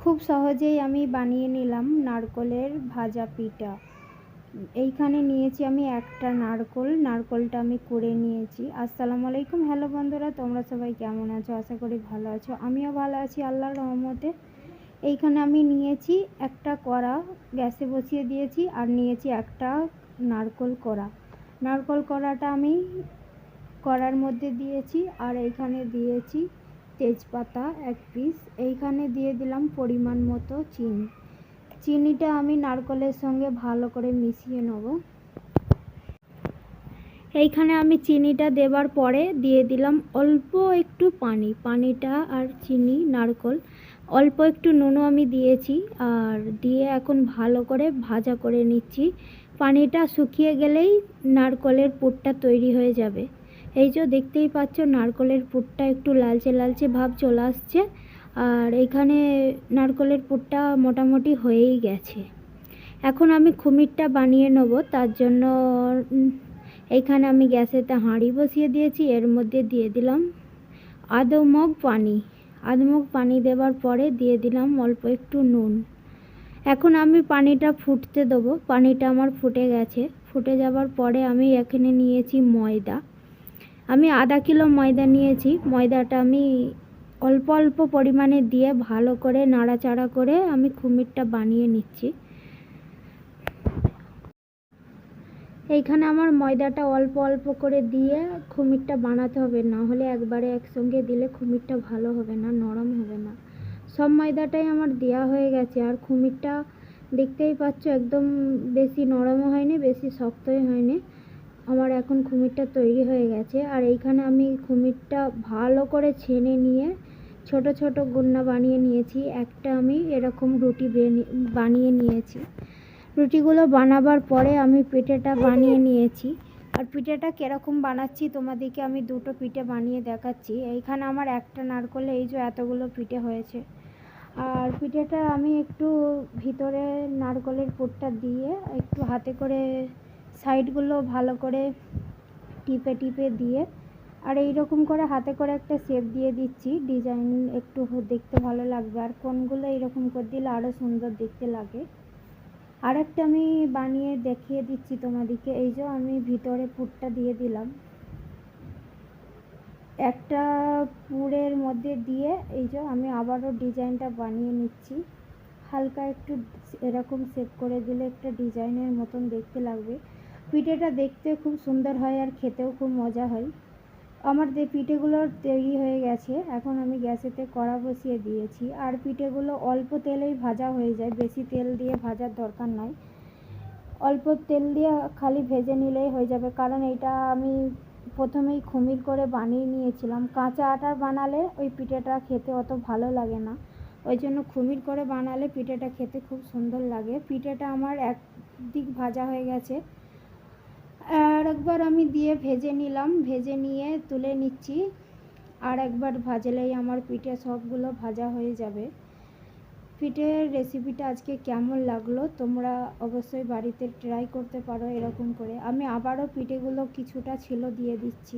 খুব সহজেই আমি বানিয়ে নিলাম নারকলের ভাজা পিঠা। এইখানে নিয়েছি আমি একটা নারকল, নারকলটা আমি করে নিয়েছি। আসসালামু আলাইকুম, হ্যালো বন্ধুরা, তোমরা সবাই কেমন আছো? আশা করি ভালো আছো। আমিও ভালো আছি, আল্লাহর রহমতে। এইখানে আমি নিয়েছি একটা কড়া, গ্যাসে বসিয়ে দিয়েছি আর নিয়েছি একটা নারকল কড়া। নারকল কড়াটা আমি কড়ার মধ্যে দিয়েছি আর এইখানে দিয়েছি তেজপাতা এক পিস এইখানে দিয়ে দিলাম পরিমাণ মতো চিনি। চিনিটা আমি নারকলের সঙ্গে ভালো করে মিশিয়ে নেব। এইখানে আমি চিনিটা দেবার পরে দিয়ে দিলাম অল্প একটু পানি। পানিটা আর চিনি, নারকল, অল্প একটু নুনও আমি দিয়েছি আর দিয়ে এখন ভালো করে ভাজা করে নিচ্ছি। পানিটা শুকিয়ে গেলেই নারকলের পুরটা তৈরি হয়ে যাবে। এই যে দেখতেই পাচ্ছ, নারকলের পুরটা একটু লালচে লালচে ভাব চলে আসছে। আর এখানে নারকলের পুরটা মোটামুটি হয়েই গেছে। এখন আমি খুমিরটা বানিয়ে নেব, তার জন্য এইখানে আমি গ্যাসেতে হাঁড়ি বসিয়ে দিয়েছি, এর মধ্যে দিয়ে দিলাম আদমগ পানি। আদমগ পানি দেওয়ার পরে দিয়ে দিলাম অল্প একটু নুন। এখন আমি পানিটা ফুটতে দেবো, পানিটা আমার ফুটে গেছে। ফুটে যাওয়ার পরে আমি এখানে নিয়েছি ময়দা। আমি আধা কিলো ময়দা নিয়েছি। ময়দাটা আমি অল্প অল্প পরিমাণে দিয়ে ভালো করে নাড়াচাড়া করে আমি খুমিরটা বানিয়ে নিচ্ছি। এইখানে আমার ময়দাটা অল্প অল্প করে দিয়ে খুমিরটা বানাতে হবে, না হলে একবারে একসঙ্গে দিলে খুমিরটা ভালো হবে না, নরম হবে না। সব ময়দাটাই আমার দেওয়া হয়ে গেছে, আর খুমিরটা দেখতেই পাচ্ছ একদম বেশি নরমও হয়নি, বেশি শক্তই হয়নি। আমার এখন খুমিরটা তৈরি হয়ে গেছে। আর এইখানে আমি খুমিরটা ভালো করে ছেনে নিয়ে ছোট ছোট গুন্না বানিয়ে নিয়েছি। একটা আমি এরকম রুটি বানিয়ে নিয়েছি। রুটিগুলো বানাবার পরে আমি পিঠেটা বানিয়ে নিয়েছি। আর পিঠেটা কীরকম বানাচ্ছি তোমাদেরকে আমি দুটো পিঠে বানিয়ে দেখাচ্ছি। এইখানে আমার একটা নারকলে, এই যে এতগুলো পিঠে হয়েছে। আর পিঠেটা আমি একটু ভিতরে নারকলের পুরটা দিয়ে একটু হাতে করে সাইডগুলো ভালো করে টিপে টিপে দিয়ে আর এই রকম করে হাতে করে একটা শেপ দিয়ে দিচ্ছি। ডিজাইন একটু দেখতে ভালো লাগবে। আর কোনগুলো এইরকম করে দিলে আরও সুন্দর দেখতে লাগে। আর একটা আমি বানিয়ে দেখিয়ে দিচ্ছি তোমাদেরকে। এই যে আমি ভিতরে পুরটা দিয়ে দিলাম। একটা পুরের মধ্যে দিয়ে এই যে আমি আবারও ডিজাইনটা বানিয়ে নিচ্ছি। হালকা একটু এরকম সেট করে দিলে একটা ডিজাইনের মতন দেখতে লাগবে। পিঠেটা দেখতে খুব সুন্দর হয় আর খেতেও খুব মজা হয়। আমার যে পিঠেগুলো তৈরি হয়ে গেছে, এখন আমি গ্যাসেতে কড়া বসিয়ে দিয়েছি। আর পিঠেগুলো অল্প তেলেই ভাজা হয়ে যায়, বেশি তেল দিয়ে ভাজার দরকার নয় অল্প তেল দিয়ে খালি ভেজে নিলেই হয়ে যাবে। কারণ এটা আমি প্রথমেই খুমির করে বানিয়ে নিয়েছিলাম। কাঁচা আটার বানালে ওই পিঠেটা খেতে অত ভালো লাগে না। ওই জন্য খুমির করে বানালে পিঠেটা খেতে খুব সুন্দর লাগে। পিঠেটা আমার এক দিক ভাজা হয়ে গেছে। আর একবার আমি দিয়ে ভেজে নিলাম, ভেজে নিয়ে তুলে নিচ্ছি। আর একবার ভাজলেই আমার পিঠে সবগুলো ভাজা হয়ে যাবে। পিঠের রেসিপিটা আজকে কেমন লাগল তোমরা অবশ্যই বাড়িতে ট্রাই করতে পারো এরকম করে। আমি আবারও পিঠেগুলো কিছুটা ছিল দিয়ে দিচ্ছি।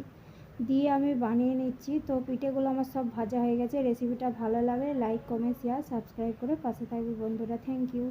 দিয়ে আমি বানিয়ে নিচ্ছি। তো পিঠেগুলো আমার সব ভাজা হয়ে গেছে। রেসিপিটা ভালো লাগে লাইক কমেন্ট শেয়ার সাবস্ক্রাইব করে পাশে থাকবে বন্ধুরা। Thank you